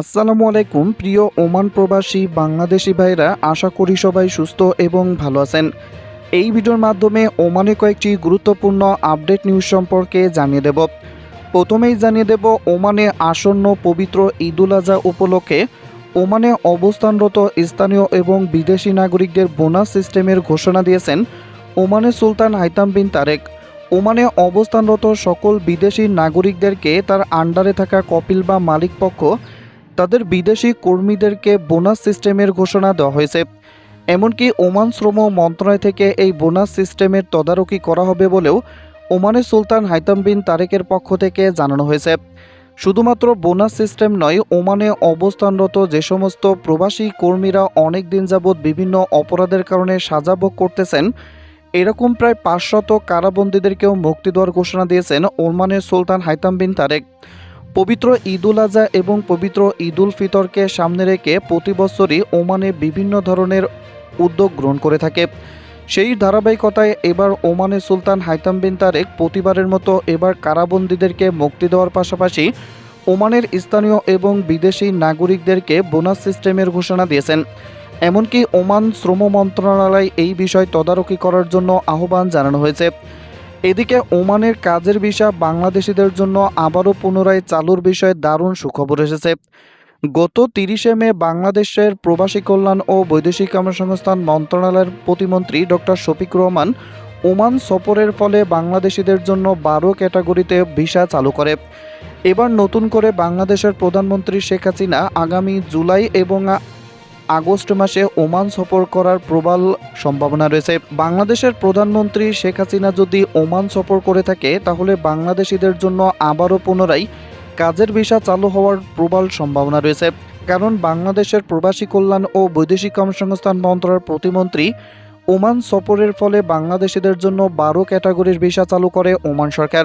আসসালামু আলাইকুম, প্রিয় ওমান প্রবাসী বাংলাদেশি ভাইরা, আশা করি সবাই সুস্থ এবং ভালো আছেন। এই ভিডিওর মাধ্যমে ওমানে কয়েকটি গুরুত্বপূর্ণ আপডেট নিউজ সম্পর্কে জানিয়ে দেব। প্রথমেই জানিয়ে দেব, ওমানে আসন্ন পবিত্র ঈদুল আজহা উপলক্ষে ওমানে অবস্থানরত স্থানীয় এবং বিদেশি নাগরিকদের বোনাস সিস্টেমের ঘোষণা দিয়েছেন ওমানে সুলতান হাইতাম বিন তারেক। ওমানে অবস্থানরত সকল বিদেশি নাগরিকদেরকে তার আন্ডারে থাকা কপিল বা মালিক পক্ষ তাদের বিদেশি কর্মীদেরকে বোনাস সিস্টেমের ঘোষণা দেওয়া হয়েছে। এমনকি ওমান শ্রম মন্ত্রণালয় থেকে এই বোনাস সিস্টেমের তদারকি করা হবে বলেও ওমানের সুলতান হাইতাম বিন তারেকের পক্ষ থেকে জানানো হয়েছে। শুধুমাত্র বোনাস সিস্টেম নয়, ওমানে অবস্থানরত যে সমস্ত প্রবাসী কর্মীরা অনেক দিন যাবৎ বিভিন্ন অপরাধের কারণে সাজা ভোগ করতেছেন, এরকম প্রায় পাঁচশত কারাবন্দীদেরকেও মুক্তি দেওয়ার ঘোষণা দিয়েছেন ওমানের সুলতান হাইতাম বিন তারেক। পবিত্র ঈদুল আজহা এবং পবিত্র ঈদুল ফিতরকে সামনে রেখে প্রতি বছরই ওমানে বিভিন্ন ধরনের উদ্যোগ গ্রহণ করে থাকে। সেই ধারাবাহিকতায় এবার ওমানের সুলতান হাইতাম বিন তারেক প্রতিবারের মতো এবার কারাবন্দীদেরকে মুক্তি দেওয়ার পাশাপাশি ওমানের স্থানীয় এবং বিদেশি নাগরিকদেরকে বোনাস সিস্টেমের ঘোষণা দিয়েছেন। এমনকি ওমান শ্রম মন্ত্রণালয় এই বিষয় তদারকি করার জন্য আহ্বান জানানো হয়েছে। এদিকে ওমানের কাজের ভিসা বাংলাদেশিদের জন্য আবারও পুনরায় চালুর বিষয়ে দারুণ সুখবর এসেছে। গত তিরিশে মে বাংলাদেশের প্রবাসী কল্যাণ ও বৈদেশিক কর্মসংস্থান মন্ত্রণালয়ের প্রতিমন্ত্রী ডক্টর শফিক রহমান ওমান সফরের ফলে বাংলাদেশিদের জন্য বারো ক্যাটাগরিতে ভিসা চালু করে। এবার নতুন করে বাংলাদেশের প্রধানমন্ত্রী শেখ হাসিনা আগামী জুলাই এবং আগস্ট মাসে ওমান সফর করার প্রবল সম্ভাবনা রয়েছে। বাংলাদেশের প্রধানমন্ত্রী শেখ হাসিনা যদি ওমান সফর করে থাকে, তাহলে বাংলাদেশিদের জন্য আবারও পুনরায় কাজের ভিসা চালু হওয়ার প্রবল সম্ভাবনা রয়েছে। কারণ বাংলাদেশের প্রবাসী কল্যাণ ও বৈদেশিক কর্মসংস্থান মন্ত্রণালয়ের প্রতিমন্ত্রী ওমান সফরের ফলে বাংলাদেশিদের জন্য বারো ক্যাটাগরির ভিসা চালু করে ওমান সরকার।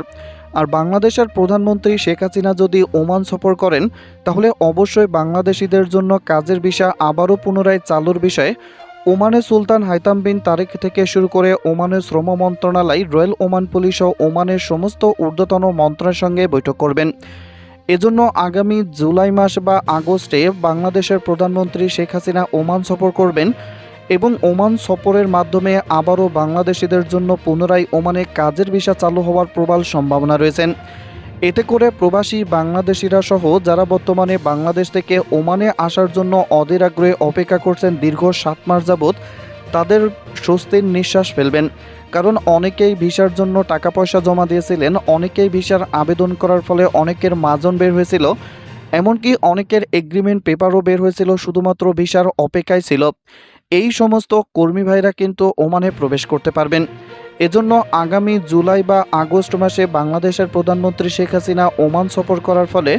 আর বাংলাদেশের প্রধানমন্ত্রী শেখ হাসিনা যদি ওমান সফর করেন, তাহলে অবশ্যই বাংলাদেশিদের জন্য কাজের বিষয় আবারও পুনরায় চালুর বিষয়ে ওমানের সুলতান হাইতাম বিন তারিখ থেকে শুরু করে ওমানের শ্রম মন্ত্রণালয় রয়্যাল ওমান পুলিশ ও ওমানের সমস্ত ঊর্ধ্বতন মন্ত্রণের সঙ্গে বৈঠক করবেন। এজন্য আগামী জুলাই মাস বা আগস্টে বাংলাদেশের প্রধানমন্ত্রী শেখ হাসিনা ওমান সফর করবেন। এবং ওমান সফরের মাধ্যমে আবারও বাংলাদেশিদের জন্য পুনরায় ওমানে কাজের ভিসা চালু হওয়ার প্রবল সম্ভাবনা রয়েছেন এতে করে প্রবাসী বাংলাদেশিরা সহ যারা বর্তমানে বাংলাদেশ থেকে ওমানে আসার জন্য অধীর আগ্রহে অপেক্ষা করছেন দীর্ঘ সাত মাস যাবৎ, তাদের স্বস্তির নিঃশ্বাস ফেলবেন। কারণ অনেকেই ভিসার জন্য টাকা পয়সা জমা দিয়েছিলেন, অনেকেই ভিসার আবেদন করার ফলে অনেকের মাজন বের হয়েছিল, এমনকি অনেকের এগ্রিমেন্ট পেপারও বের হয়েছিল, শুধুমাত্র ভিসার অপেক্ষায় ছিল। এই সমস্ত কর্মী ভাইরা কিন্তু ওমানে প্রবেশ করতে পারবেন। এজন্য আগামী জুলাই বা আগস্ট মাসে বাংলাদেশের প্রধানমন্ত্রী শেখ হাসিনা ওমান সফর করার ফলে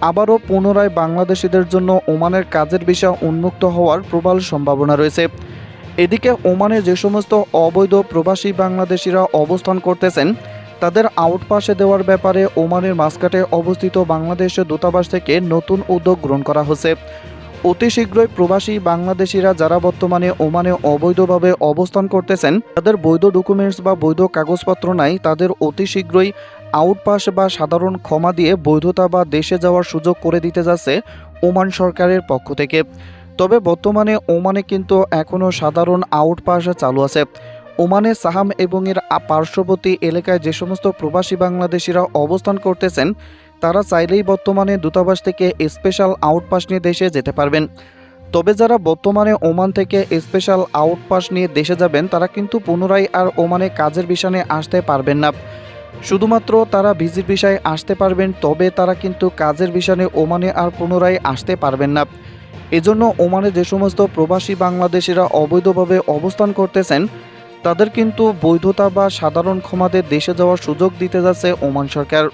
আবারও পুনরায় বাংলাদেশিদের জন্য ওমানের কাজের বিষয় উন্মুক্ত হওয়ার প্রবল সম্ভাবনা রয়েছে। এদিকে ওমানে যে সমস্ত অবৈধ প্রবাসী বাংলাদেশিরা অবস্থান করতেছেন, তাদের আউটপাসে দেওয়ার ব্যাপারে ওমানের মাসকাটে অবস্থিত বাংলাদেশের দূতাবাস থেকে নতুন উদ্যোগ গ্রহণ করা হচ্ছে। অতি শীঘ্রই প্রবাসী বাংলাদেশিরা যারা বর্তমানে ওমানে অবৈধভাবে অবস্থান করতেছেন, তাদের বৈধ ডকুমেন্টস বা বৈধ কাগজপত্র নাই, তাদের অতি শীঘ্রই আউটপাস বা সাধারণ ক্ষমা দিয়ে বৈধতা বা দেশে যাওয়ার সুযোগ করে দিতে যাচ্ছে ওমান সরকারের পক্ষ থেকে। তবে বর্তমানে ওমানে কিন্তু এখনও সাধারণ আউটপাস চালু আছে। ওমানে সাহাম এবং এর পার্শ্ববর্তী এলাকায় যে সমস্ত প্রবাসী বাংলাদেশিরা অবস্থান করতেছেন তারা চাইলেই বর্তমানে দূতাবাস থেকে স্পেশাল আউটপাস নিয়ে দেশে যেতে পারবেন। তবে যারা বর্তমানে ওমান থেকে স্পেশাল আউটপাস নিয়ে দেশে যাবেন, তারা কিন্তু পুনরায় আর ওমানে কাজের বিষয়ে আসতে পারবেন না। শুধুমাত্র তারা ভিজিট বিষয়ে আসতে পারবেন, তবে তারা কিন্তু কাজের বিষয়ে ওমানে আর পুনরায় আসতে পারবেন না। এজন্য ওমানে যে সমস্ত প্রবাসী বাংলাদেশিরা অবৈধভাবে অবস্থান করতেছেন, তাদের কিন্তু বৈধতা বা সাধারণ ক্ষমাদের দেশে যাওয়ার সুযোগ দিতে যাচ্ছে ওমান সরকার।